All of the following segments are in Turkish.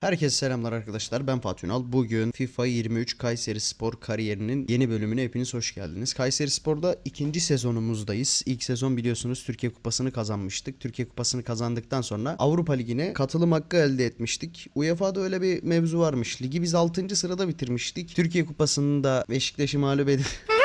Herkese selamlar arkadaşlar. Ben Fatih Ünal. Bugün FIFA 23 Kayseri Spor kariyerinin yeni bölümüne hepiniz hoş geldiniz. Kayseri Spor'da ikinci sezonumuzdayız. İlk sezon biliyorsunuz Türkiye Kupası'nı kazanmıştık. Türkiye Kupası'nı kazandıktan sonra Avrupa Ligi'ne katılım hakkı elde etmiştik. UEFA'da öyle bir mevzu varmış. Ligi biz 6. sırada bitirmiştik. Türkiye Kupası'nı da Beşiktaş'ı mağlup edip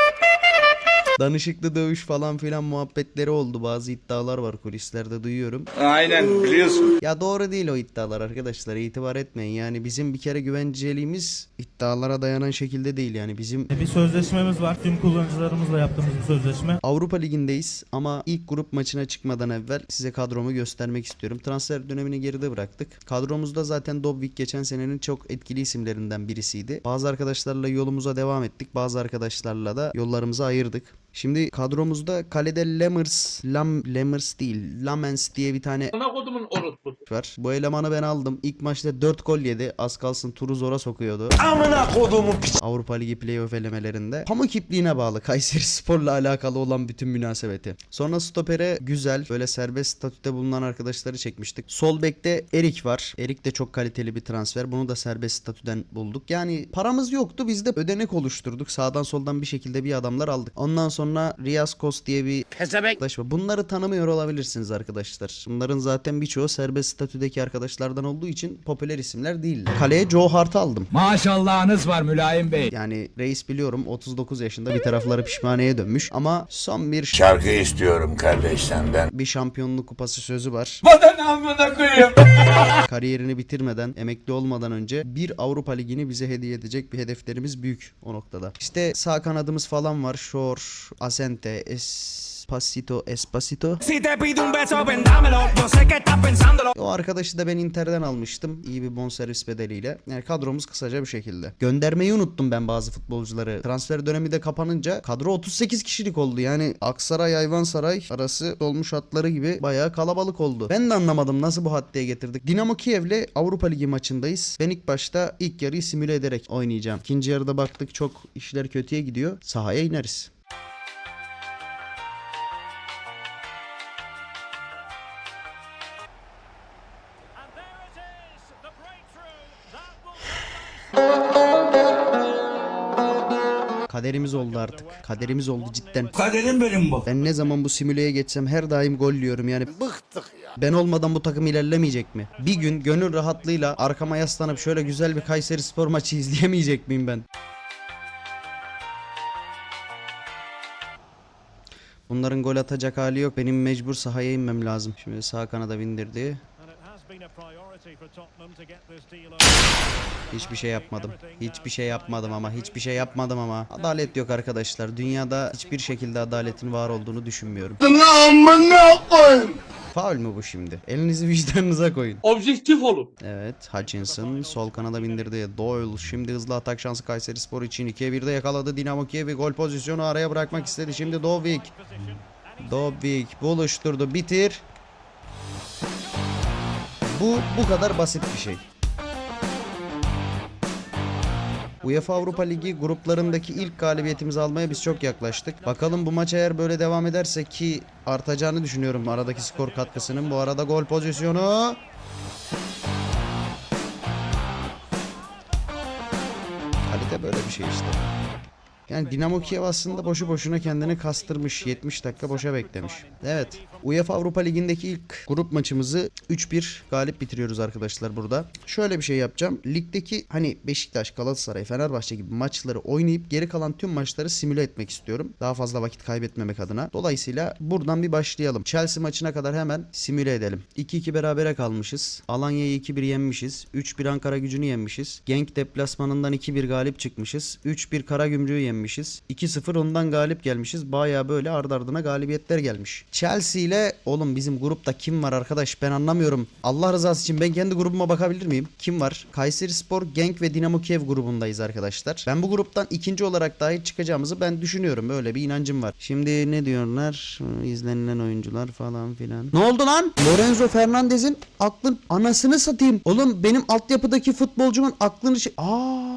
Danışıklı dövüş falan filan muhabbetleri oldu. Bazı iddialar var kulislerde duyuyorum. Aynen biliyorsun. Ya doğru değil o iddialar arkadaşlar itibar etmeyin yani bizim bir kere güvenceliğimiz iddialara dayanan şekilde değil yani bizim Bir sözleşmemiz var. Tüm kullanıcılarımızla yaptığımız bir sözleşme. Avrupa Ligi'ndeyiz ama ilk grup maçına çıkmadan evvel size kadromu göstermek istiyorum. Transfer dönemini geride bıraktık. Kadromuzda zaten Dobvik geçen senenin çok etkili isimlerinden birisiydi. Bazı arkadaşlarla yolumuza devam ettik. Bazı arkadaşlarla da yollarımızı ayırdık. Şimdi kadromuzda kalede Lemers, Lam, Lemers değil, Lamens diye bir tane kodumun orospusu. var. Bu elemanı ben aldım. İlk maçta 4 gol yedi. Az kalsın turu zora sokuyordu. Amına kodumun Avrupa Ligi playoff elemelerinde. Pamuk ipliğine bağlı Kayseri Spor'la alakalı olan bütün münasebeti. Sonra stopere güzel böyle serbest statüde bulunan arkadaşları çekmiştik. Sol bekte Erik var. Erik de çok kaliteli bir transfer. Bunu da serbest statüden bulduk. Yani paramız yoktu. Biz de ödenek oluşturduk. Sağdan soldan bir şekilde bir adamlar aldık. Ondan sonra Rias Kos diye bir arkadaş var. Bunları tanımıyor olabilirsiniz arkadaşlar. Bunların zaten birçoğu serbest statüdeki arkadaşlardan olduğu için popüler isimler değiller. Kaleye Joe Hart'ı aldım. Maşallahınız var Mülayim Bey. Yani reis biliyorum 39 yaşında bir tarafları pişmaneye dönmüş ama son bir Şarkı istiyorum kardeş senden. bir şampiyonluk kupası sözü var. Vatan amına koyayım. Kariyerini bitirmeden, emekli olmadan önce bir Avrupa Ligi'ni bize hediye edecek bir hedeflerimiz büyük o noktada. İşte sağ kanadımız falan var. Shore, Asente, Espacito, Espacito. Si te pido un beso, vendámelo. Yo sé que estás pensándolo. O arkadaşı da ben Inter'den almıştım. İyi bir bonservis bedeliyle. Yani kadromuz kısaca bir şekilde. Göndermeyi unuttum ben bazı futbolcuları. Transfer dönemi de kapanınca kadro 38 kişilik oldu. Yani Aksaray Ayvansaray arası dolmuş hatları gibi bayağı kalabalık oldu. Ben de anlamadım nasıl bu haddeye getirdik. Dinamo Kiev'le Avrupa Ligi maçındayız. Ben ilk başta ilk yarıyı simüle ederek oynayacağım. İkinci yarıda baktık çok işler kötüye gidiyor. Sahaya ineriz. Kaderimiz oldu artık. Kaderimiz oldu cidden. Kaderim benim bu. Ben ne zaman bu simüleye geçsem her daim gol yiyorum yani. Bıktık ya. Ben olmadan bu takım ilerlemeyecek mi? Bir gün gönül rahatlığıyla arkama yaslanıp şöyle güzel bir Kayseri Spor maçı izleyemeyecek miyim ben? Bunların gol atacak hali yok. Benim mecbur sahaya inmem lazım. Şimdi sağ kanada bindirdi. Hiçbir şey yapmadım. Hiçbir şey yapmadım ama hiçbir şey yapmadım ama. Adalet yok arkadaşlar. Dünyada hiçbir şekilde adaletin var olduğunu düşünmüyorum. Faul mü bu şimdi? Elinizi vicdanınıza koyun. Objektif olun. Evet Hutchinson sol kanada bindirdi. Doyle şimdi hızlı atak şansı Kayseri Spor için 2'ye 1'de yakaladı. Dinamo Kiev'i gol pozisyonu araya bırakmak istedi. Şimdi Dovvik. Dovvik buluşturdu. Bitir. Bu bu kadar basit bir şey. UEFA Avrupa Ligi gruplarındaki ilk galibiyetimizi almaya biz çok yaklaştık. Bakalım bu maç eğer böyle devam ederse ki artacağını düşünüyorum aradaki skor katkısının. Bu arada gol pozisyonu. Kalite böyle bir şey işte. Yani Dinamo Kiev aslında boşu boşuna kendini kastırmış. 70 dakika boşa beklemiş. Evet. UEFA Avrupa Ligi'ndeki ilk grup maçımızı 3-1 galip bitiriyoruz arkadaşlar burada. Şöyle bir şey yapacağım. Ligdeki hani Beşiktaş, Galatasaray, Fenerbahçe gibi maçları oynayıp geri kalan tüm maçları simüle etmek istiyorum. Daha fazla vakit kaybetmemek adına. Dolayısıyla buradan bir başlayalım. Chelsea maçına kadar hemen simüle edelim. 2-2 berabere kalmışız. Alanya'yı 2-1 yenmişiz. 3-1 Ankara gücünü yenmişiz. Genk deplasmanından 2-1 galip çıkmışız. 3-1 Karagümrük'ü yenmişiz. 2-0 ondan galip gelmişiz. Baya böyle ard ardına galibiyetler gelmiş. Chelsea ile oğlum bizim grupta kim var arkadaş ben anlamıyorum. Allah rızası için ben kendi grubuma bakabilir miyim? Kim var? Kayseri Spor, Genk ve Dinamo Kiev grubundayız arkadaşlar. Ben bu gruptan ikinci olarak dahil çıkacağımızı ben düşünüyorum. Böyle bir inancım var. Şimdi ne diyorlar? İzlenilen oyuncular falan filan. Ne oldu lan? Lorenzo Fernandez'in aklın anasını satayım. Oğlum benim altyapıdaki futbolcumun aklını şey... Aa!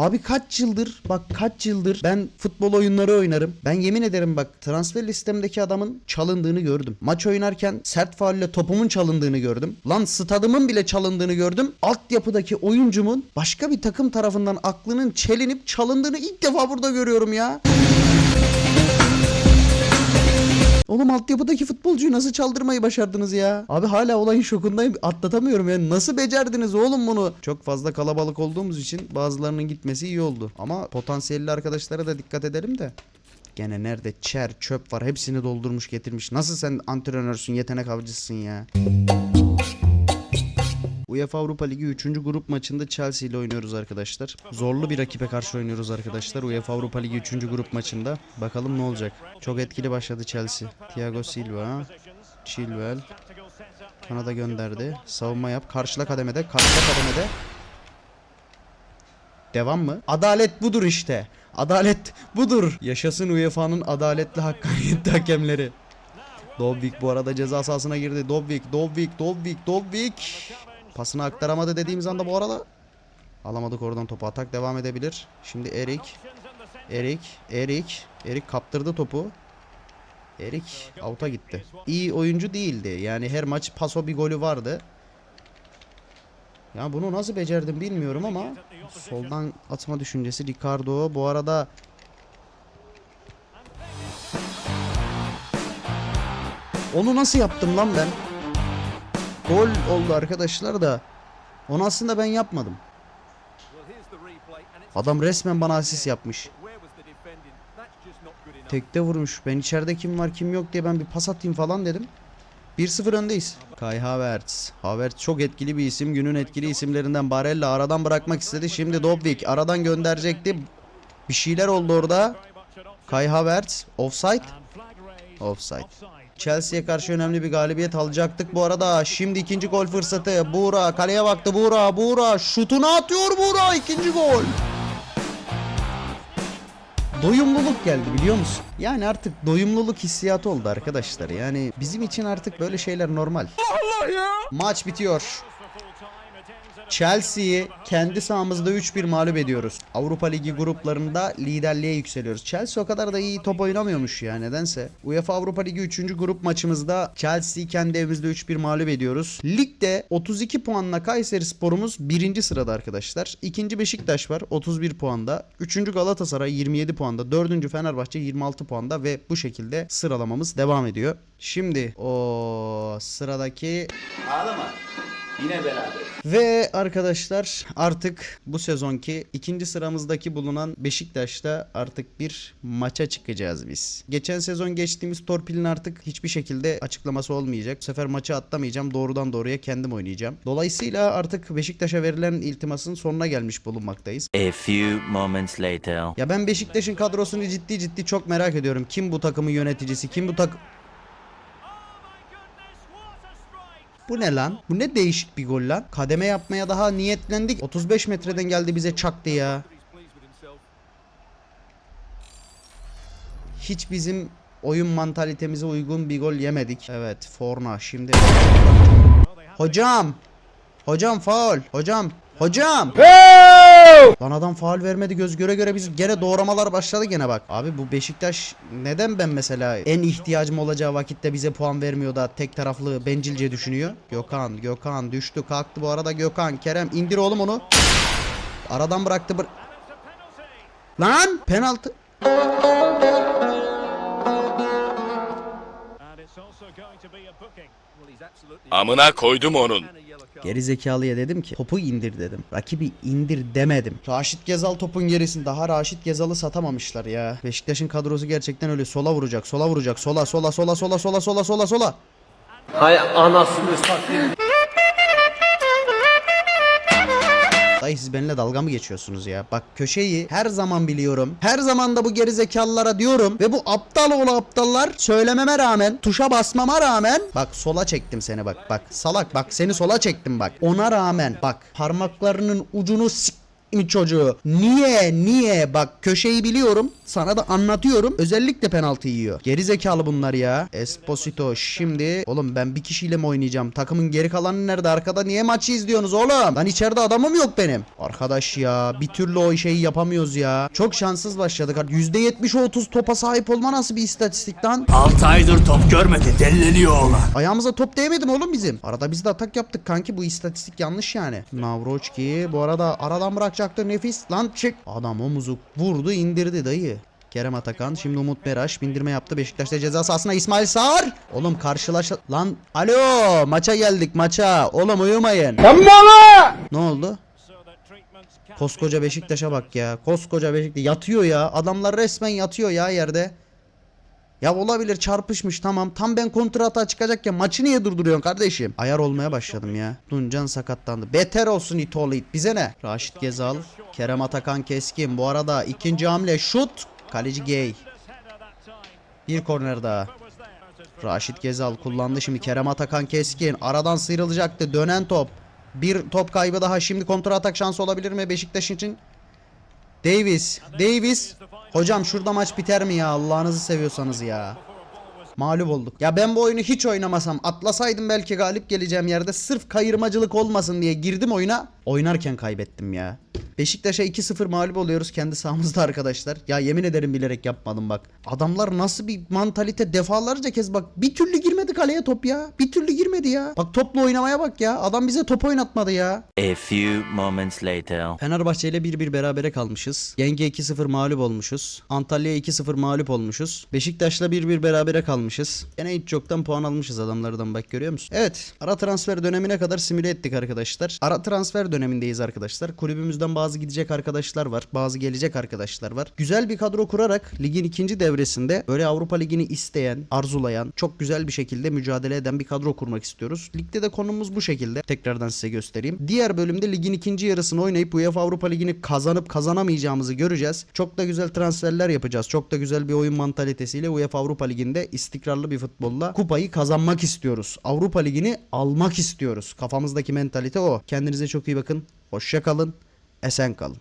Abi kaç yıldır bak kaç yıldır ben futbol oyunları oynarım. Ben yemin ederim bak transfer listemdeki adamın çalındığını gördüm. Maç oynarken sert faulle topumun çalındığını gördüm. Lan stadımın bile çalındığını gördüm. Altyapıdaki oyuncumun başka bir takım tarafından aklının çelinip çalındığını ilk defa burada görüyorum ya. Oğlum altyapıdaki futbolcuyu nasıl çaldırmayı başardınız ya? Abi hala olayın şokundayım. Atlatamıyorum ya. Nasıl becerdiniz oğlum bunu? Çok fazla kalabalık olduğumuz için bazılarının gitmesi iyi oldu. Ama potansiyelli arkadaşlara da dikkat edelim de. Gene nerede çer çöp var hepsini doldurmuş getirmiş. Nasıl sen antrenörsün yetenek avcısın ya? UEFA Avrupa Ligi 3. grup maçında Chelsea ile oynuyoruz arkadaşlar. Zorlu bir rakibe karşı oynuyoruz arkadaşlar. UEFA Avrupa Ligi 3. grup maçında. Bakalım ne olacak. Çok etkili başladı Chelsea. Thiago Silva, Chilwell. Kanada gönderdi. Savunma yap. Karşıla kademede. Karşıla kademede. Devam mı? Adalet budur işte. Adalet budur. Yaşasın UEFA'nın adaletli hakkaniyetli hakemleri. Dobvik bu arada ceza sahasına girdi. Dobvik, Dobvik, Dobvik, Dobvik. Pasını aktaramadı dediğimiz anda bu arada alamadık oradan topu. Atak devam edebilir. Şimdi Erik. Erik, Erik, Erik kaptırdı topu. Erik out'a gitti. İyi oyuncu değildi. Yani her maç paso bir golü vardı. Ya bunu nasıl becerdim bilmiyorum ama soldan atma düşüncesi Ricardo. Bu arada Onu nasıl yaptım lan ben? Gol oldu arkadaşlar da onu aslında ben yapmadım. Adam resmen bana asist yapmış. Tekte vurmuş. Ben içeride kim var kim yok diye ben bir pas atayım falan dedim. 1-0 öndeyiz. Kai Havertz. Havertz çok etkili bir isim. Günün etkili isimlerinden Barella aradan bırakmak istedi. Şimdi Dobvik aradan gönderecekti. Bir şeyler oldu orada. Kai Havertz offside. Offside. Chelsea'ye karşı önemli bir galibiyet alacaktık bu arada. Şimdi ikinci gol fırsatı. Buğra kaleye baktı Buğra. Buğra şutunu atıyor Buğra. ikinci gol. Doyumluluk geldi biliyor musun? Yani artık doyumluluk hissiyatı oldu arkadaşlar. Yani bizim için artık böyle şeyler normal. Maç bitiyor. Chelsea'yi kendi sahamızda 3-1 mağlup ediyoruz. Avrupa Ligi gruplarında liderliğe yükseliyoruz. Chelsea o kadar da iyi top oynamıyormuş ya nedense. UEFA Avrupa Ligi 3. grup maçımızda Chelsea'yi kendi evimizde 3-1 mağlup ediyoruz. Ligde 32 puanla Kayseri Spor'umuz 1. sırada arkadaşlar. İkinci Beşiktaş var 31 puanda. 3. Galatasaray 27 puanda. 4. Fenerbahçe 26 puanda ve bu şekilde sıralamamız devam ediyor. Şimdi o sıradaki ve arkadaşlar artık bu sezonki ikinci sıramızdaki bulunan Beşiktaş'ta artık bir maça çıkacağız biz. Geçen sezon geçtiğimiz torpilin artık hiçbir şekilde açıklaması olmayacak. Bu sefer maçı atlamayacağım. Doğrudan doğruya kendim oynayacağım. Dolayısıyla artık Beşiktaş'a verilen iltimasın sonuna gelmiş bulunmaktayız. A few moments later. Ya ben Beşiktaş'ın kadrosunu ciddi ciddi çok merak ediyorum. Kim bu takımın yöneticisi? Kim bu tak... Bu ne lan? Bu ne değişik bir gol lan? Kademe yapmaya daha niyetlendik. 35 metreden geldi bize çaktı ya. Hiç bizim oyun mantalitemize uygun bir gol yemedik. Evet, Forna şimdi. Hocam. Hocam faul. Hocam. Hocam. Lan adam faul vermedi göz göre göre biz gene doğramalar başladı gene bak. Abi bu Beşiktaş neden ben mesela en ihtiyacım olacağı vakitte bize puan vermiyor da tek taraflı bencilce düşünüyor? Gökhan, Gökhan düştü kalktı bu arada Gökhan. Kerem indir oğlum onu. Aradan bıraktı. bır- Lan penaltı. Amına koydum onun. Geri zekalıya dedim ki topu indir dedim. Rakibi indir demedim. Raşit Gezal topun gerisinde. Daha Raşit Gezal'ı satamamışlar ya. Beşiktaş'ın kadrosu gerçekten öyle sola vuracak. Sola vuracak. Sola sola sola sola sola sola sola sola. Hay anasını satayım. Dayı siz benimle dalga mı geçiyorsunuz ya? Bak köşeyi her zaman biliyorum. Her zaman da bu gerizekalılara diyorum. Ve bu aptal oğlu aptallar söylememe rağmen, tuşa basmama rağmen. Bak sola çektim seni bak. Bak salak bak seni sola çektim bak. Ona rağmen bak parmaklarının ucunu sik mi çocuğu. Niye? Niye? Bak köşeyi biliyorum. Sana da anlatıyorum. Özellikle penaltı yiyor. Geri zekalı bunlar ya. Esposito şimdi. Oğlum ben bir kişiyle mi oynayacağım? Takımın geri kalanı nerede? Arkada niye maçı izliyorsunuz oğlum? Lan içeride adamım yok benim. Arkadaş ya bir türlü o şeyi yapamıyoruz ya. Çok şanssız başladık. %70'e 30 topa sahip olma nasıl bir istatistik lan? 6 aydır top görmedi delleniyor oğlan. Ayağımıza top değmedi mi oğlum bizim? Arada biz de atak yaptık kanki bu istatistik yanlış yani. Navroçki bu arada aradan bırakacaktı nefis lan çık. Adam omuzu vurdu indirdi dayı. Kerem Atakan şimdi Umut Meraş bindirme yaptı Beşiktaş'ta ceza sahasına İsmail Sağır. Oğlum karşılaş lan alo maça geldik maça. Oğlum uyumayın. Ne oldu? Koskoca Beşiktaş'a bak ya. Koskoca Beşiktaş yatıyor ya. Adamlar resmen yatıyor ya yerde. Ya olabilir çarpışmış tamam. Tam ben kontrata çıkacakken maçı niye durduruyorsun kardeşim? Ayar olmaya başladım ya. Duncan sakatlandı. Beter olsun İtolu it. Bize ne? Raşit Gezal, Kerem Atakan Keskin. Bu arada ikinci hamle şut. Kaleci Gay. Bir korner daha. Raşit Gezal kullandı şimdi Kerem Atakan Keskin. Aradan sıyrılacaktı. Dönen top. Bir top kaybı daha. Şimdi kontra atak şansı olabilir mi Beşiktaş için? Davis. Davis. Hocam şurada maç biter mi ya? Allah'ınızı seviyorsanız ya. Mağlup olduk. Ya ben bu oyunu hiç oynamasam atlasaydım belki galip geleceğim yerde sırf kayırmacılık olmasın diye girdim oyuna. Oynarken kaybettim ya. Beşiktaş'a 2-0 mağlup oluyoruz kendi sahamızda arkadaşlar. Ya yemin ederim bilerek yapmadım bak. Adamlar nasıl bir mantalite defalarca kez bak. Bir türlü girmedi kaleye top ya. Bir türlü girmedi ya. Bak topla oynamaya bak ya. Adam bize top oynatmadı ya. A few moments later. Fenerbahçe ile 1-1 berabere kalmışız. Yenge 2-0 mağlup olmuşuz. Antalya 2-0 mağlup olmuşuz. Beşiktaş'la 1-1 berabere kalmışız. Gene hiç yoktan puan almışız adamlardan bak görüyor musun? Evet. Ara transfer dönemine kadar simüle ettik arkadaşlar. Ara transfer dönemindeyiz arkadaşlar. Kulübümüzden bazı gidecek arkadaşlar var. Bazı gelecek arkadaşlar var. Güzel bir kadro kurarak ligin ikinci devresinde böyle Avrupa Ligi'ni isteyen, arzulayan, çok güzel bir şekilde mücadele eden bir kadro kurmak istiyoruz. Ligde de konumuz bu şekilde. Tekrardan size göstereyim. Diğer bölümde ligin ikinci yarısını oynayıp UEFA Avrupa Ligi'ni kazanıp kazanamayacağımızı göreceğiz. Çok da güzel transferler yapacağız. Çok da güzel bir oyun mantalitesiyle UEFA Avrupa Ligi'nde istikrarlı bir futbolla kupayı kazanmak istiyoruz. Avrupa Ligi'ni almak istiyoruz. Kafamızdaki mentalite o. Kendinize çok iyi bakın. Hoşça kalın. Esen kalın.